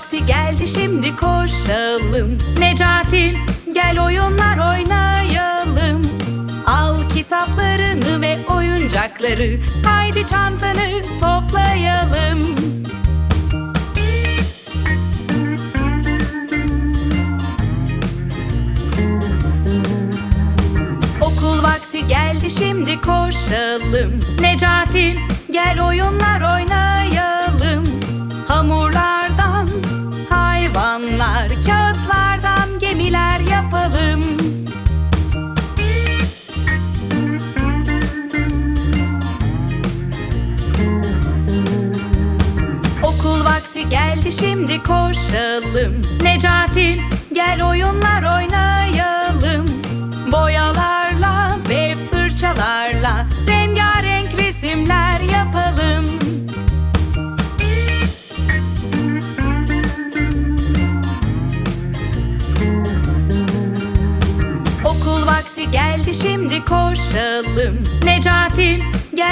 vakti geldi şimdi koşalım. Necati gel oyunlar oynayalım. Al kitaplarını ve oyuncakları Haydi çantanı toplayalım. Okul vakti geldi şimdi koşalım. Necati geldi şimdi koşalım. Necati gel oyunlar oynayalım. Boyalarla ve fırçalarla Rengarenk resimler yapalım. Okul vakti geldi şimdi koşalım. Necati gel